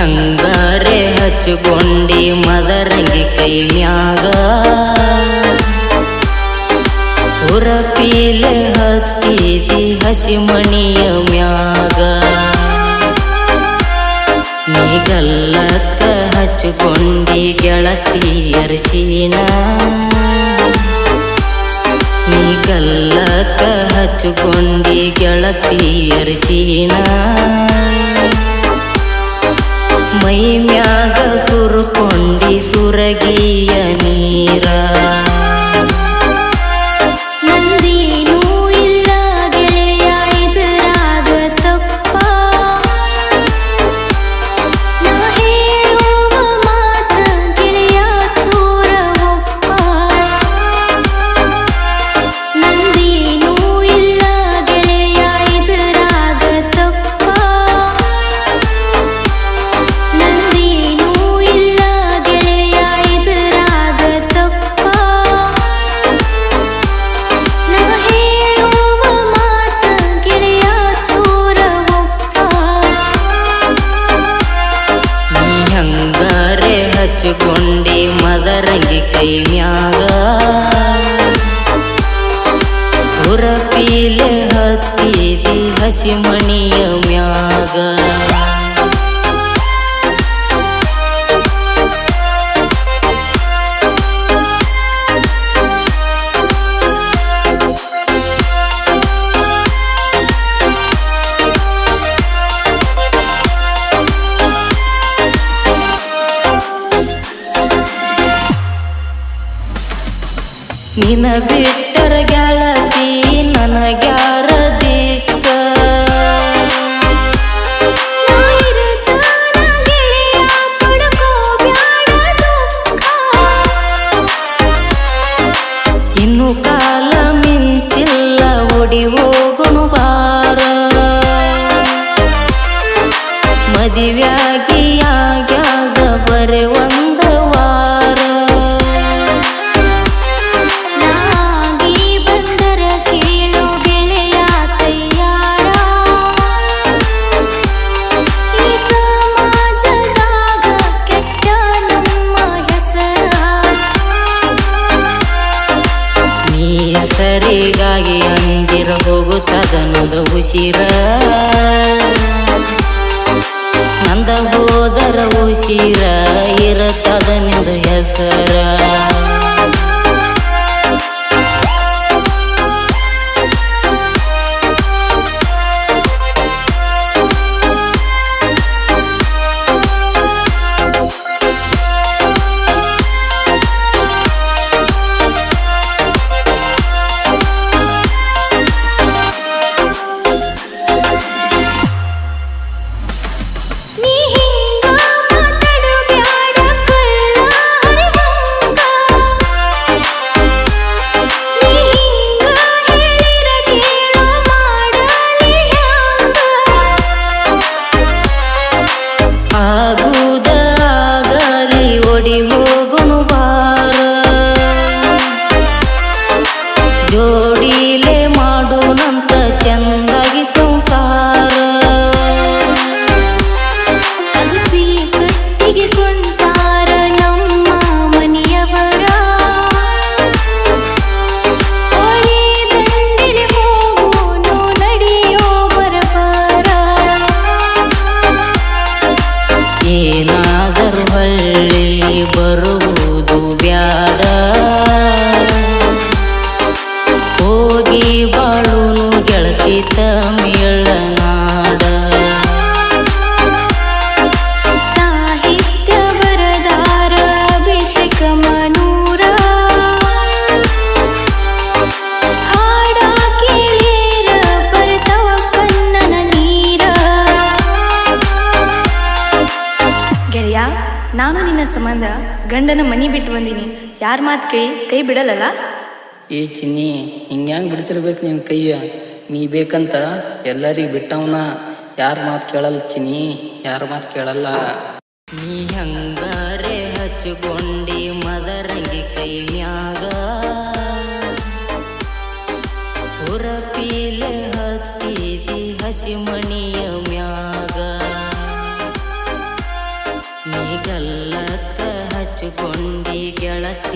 ಹಂಗಾರೆ ಹಚ್ಚಿಕೊಂಡಿ ಮದರಂಗಿ ಕೈ ಮ್ಯಾಗ ಹುರಪೀಲೆ ಹತ್ತಿದಿ ಹಸಿಮಣಿಯ ಮ್ಯಾಗ. ನೀಗಲ್ಲಕ್ಕ ಹಚ್ಚಿಕೊಂಡಿ ಹಚ್ಕೊಂಡಿ ಗೆಳತಿ ಅರಸಿನ. ನೀ ಗಲ್ಲಕ್ಕ ಹಚ್ಕೊಂಡಿ ಗೆಳತಿ ಅರಸಿನ. ಮೈ ಮ್ಯಾಗ ಸುರುಕೊಂಡಿ ಸುರಗಿಯ ನೀರ ಹಂಗಾರೆ ಹಚ್ಕೊಂಡಿ ಮದರಂಗಿ ಕೈ ಮ್ಯಾಗ ಹುರಪೀಲೆ ಹತ್ತಿದಿ ಹಸಿಮಣಿಯ ಮ್ಯಾಗ. ನಿನ ಬಿಟ್ಟರ ಗೆಳತಿ ನನಗ್ಯಾರ ಸರಿಗಾಗಿ ಅಂದಿರ ಹೋಗುತ್ತದನದ ಉಸಿರ. ನಂದ ಹೋದರ ಉಸಿರ ಇರತ್ತದ ನಿಂದ ಹೆಸರ. ஓடி ಹಳ್ಳಿ ನಿನ್ನ ಸಂಬಂಧ ಗಂಡನ ಮನಿ ಬಿಟ್ಟು ಬಂದೀನಿ. ಯಾರ ಮಾತು ಕೇಳಿ ಕೈ ಬಿಡಲಲ್ಲ ಏ ಚಿನ್ನಿ ಹಿಂಗ್ಯಾಂಗ ಬಿಡ್ತಿರ್ಬೇಕು ನಿನ್ ಕೈಯ? ನೀ ಬೇಕಂತ ಎಲ್ಲರಿಗೆ ಬಿಟ್ಟವನ. ಯಾರ ಮಾತು ಕೇಳಲ್ಲ ಚಿನ್ನಿ ಯಾರ ಮಾತು ಕೇಳಲ್ಲ. ನೀ ಹಂಗಾರೆ ಹಚ್ಕೊಂಡಿ ಮದರಂಗಿ ಕೈ ಮ್ಯಾಗ ಹುರಪೀಲೆ ಹತ್ತಿದಿ ಹಸಿಮಣಿಯ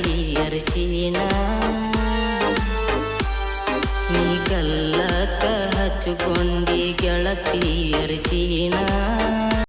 ಗಾಳಿ ಅರಿಶಿಣ ನೀ ಗಲ್ಲಕ ಹಚ್ಚುಕೊಂಡಿ ಗೆಳತಿ ಅರಿಶಿಣ